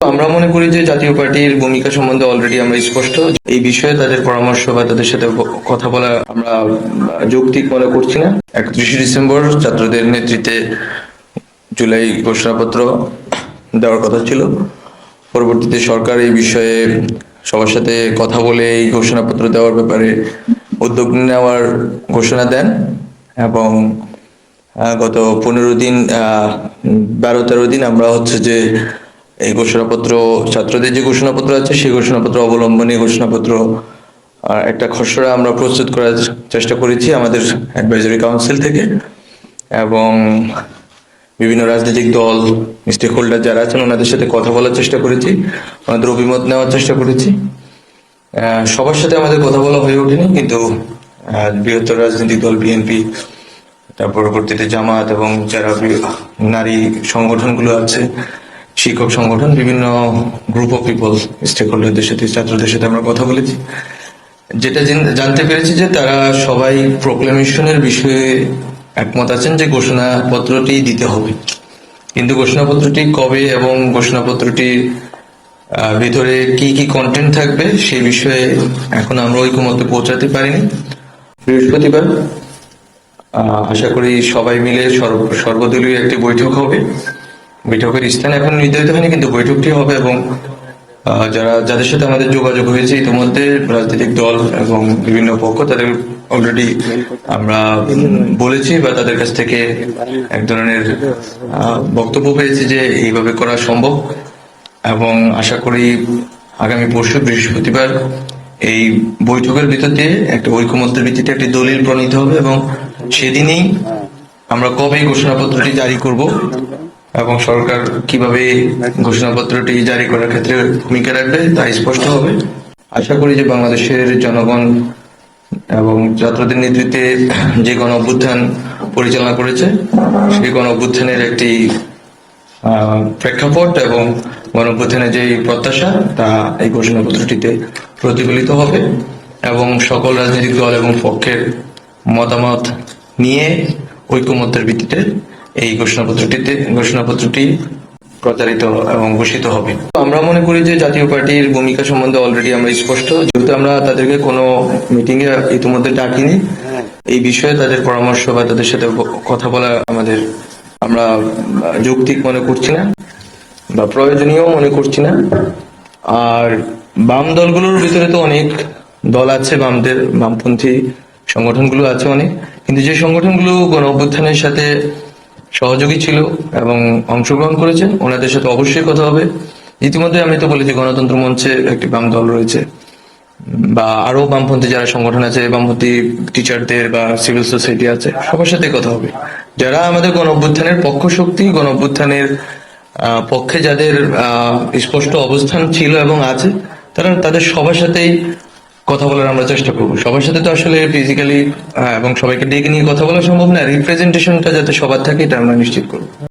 আমরা মনে করি যে জাতীয় পার্টির ভূমিকা সম্বন্ধে অলরেডি আমরা স্পষ্ট। এই বিষয়ে তাদের পরামর্শ বা তাদের সাথে কথা বলা আমরা যৌক্তিক মনে করছি না। একত্রিশে ডিসেম্বর ছাত্রদের নেতৃত্বে জুলাই ঘোষণাপত্র দেওয়ার কথা ছিল। পরবর্তীতে সরকার এই বিষয়ে সবার সাথে কথা বলে এই ঘোষণাপত্র দেওয়ার ব্যাপারে উদ্যোগ নেওয়ার ঘোষণা দেন এবং গত পনেরো দিন বারো তেরো দিন আমরা হচ্ছে যে এই ঘোষণাপত্র ছাত্রদের যে ঘোষণাপত্র আছে সেই ঘোষণাপত্র অবলম্বনে ঘোষণাপত্র আহ, একটা খসড়া আমরা প্রস্তুত করার চেষ্টা করেছি আমাদের অ্যাডভাইজারি কাউন্সিল থেকে এবং বিভিন্ন রাজনৈতিক দল স্টেক হোল্ডার যারা আছেন ওনাদের সাথে কথা বলার চেষ্টা করেছি ওনাদের অভিমত নেওয়ার চেষ্টা করেছি। সবার সাথে আমাদের কথা বলা হয়ে ওঠেনি কিন্তু বৃহত্তর রাজনৈতিক দল বিএনপি তার পরবর্তীতে জামাত এবং যারা নারী সংগঠনগুলো আছে শিক্ষক সংগঠন, বিভিন্ন গ্রুপ অফ পিপল স্টেক হোল্ডারদের সাথে, ছাত্রদের সাথে আমরা কথা বলেছি। যেটা জানতে পেরেছি যে তারা সবাই প্রোক্লেমেশনের বিষয়ে একমত আছেন যে ঘোষণাপত্রটি দিতে হবে। কিন্তু ঘোষণাপত্রটি কবে এবং ঘোষণাপত্রটির ভিতরে কি কি কন্টেন্ট থাকবে সেই বিষয়ে এখন আমরা ঐকমত্যে পৌঁছাতে পারিনি। বৃহস্পতিবার আশা করি সবাই মিলে সর্ব- সর্বদলীয় একটি বৈঠক হবে। বৈঠকের স্থান এখন নির্ধারিত হয়নি, কিন্তু বৈঠকটি হবে এবং যারা, যাদের সাথে আমাদের যোগাযোগ হয়েছে ইতিমধ্যে রাজনৈতিক দল এবং বিভিন্ন পক্ষ, তাদের অলরেডি আমরা বলেছি বা তাদের কাছ থেকে এক ধরনের বক্তব্য পেয়েছি যে এইভাবে করা সম্ভব এবং আশা করি আগামী পরশু বৃহস্পতিবার এই বৈঠকের ভিতর দিয়ে একটা ঐকমত্যের ভিত্তিতে একটি দলিল প্রণীত হবে এবং সেদিনেই আমরা কবে ঘোষণাপত্রটি জারি করব এবং সরকার কীভাবে ঘোষণাপত্রটি জারি করার ক্ষেত্রে ভূমিকা রাখবে তা স্পষ্ট হবে। আশা করি যে বাংলাদেশের জনগণ এবং ছাত্রদের নেতৃত্বে যে গণ অভ্যুত্থান পরিচালনা করেছে, সেই গণ অভ্যুত্থানের একটি প্রেক্ষাপট এবং গণ অভ্যুত্থানের যে প্রত্যাশা, তা এই ঘোষণাপত্রটিতে প্রতিফলিত হবে এবং সকল রাজনৈতিক দল এবং পক্ষের মতামত নিয়ে ঐকমত্যের ভিত্তিতে এই ঘোষণাপত্রটিতে ঘোষণাপত্রটি প্রচারিত এবং ঘোষিত হবে। আমরা মনে করি যে জাতীয় পার্টির ভূমিকা সম্বন্ধে অলরেডি আমরা স্পষ্ট। যেহেতু আমরা তাদেরকে কোনো মিটিং এ ইতিমধ্যে ডাকিনি, এই বিষয়ে তাদের পরামর্শ বা তাদের সাথে কথা বলা আমাদের আমরা যৌক্তিক মনে করছি না বা প্রয়োজনীয় মনে করছি না। আর বাম দলগুলোর ভিতরে তো অনেক দল আছে, বামদের, বামপন্থী সংগঠনগুলো আছে অনেক। কিন্তু যে সংগঠনগুলো গণ অভ্যুত্থানের সাথে সহযোগী ছিল এবং অংশগ্রহণ করেছেন। ওনাদের সাথে অবশ্যই কথা হবে। ইতিমধ্যে আমি তো বলেছি, গণতন্ত্র মঞ্চে একটি বাম দল রয়েছে। বা আরও বামপন্থী যারা সংগঠন আছে, বামপন্থী টিচারদের বা সিভিল সোসাইটি আছে, সবার সাথে কথা হবে। যারা আমাদের গণ অভ্যুত্থানের পক্ষ শক্তি গণ অভ্যুত্থানের পক্ষে যাদের স্পষ্ট অবস্থান ছিল এবং আছে, তারা তাদের সবার সাথেই কথা বলার আমরা চেষ্টা করব। সবার সাথে তো আসলে ফিজিক্যালি এবং সবাইকে ডেকে নিয়ে কথা বলা সম্ভব না। রিপ্রেজেন্টেশনটা যাতে সবার থাকে, এটা আমরা নিশ্চিত করব।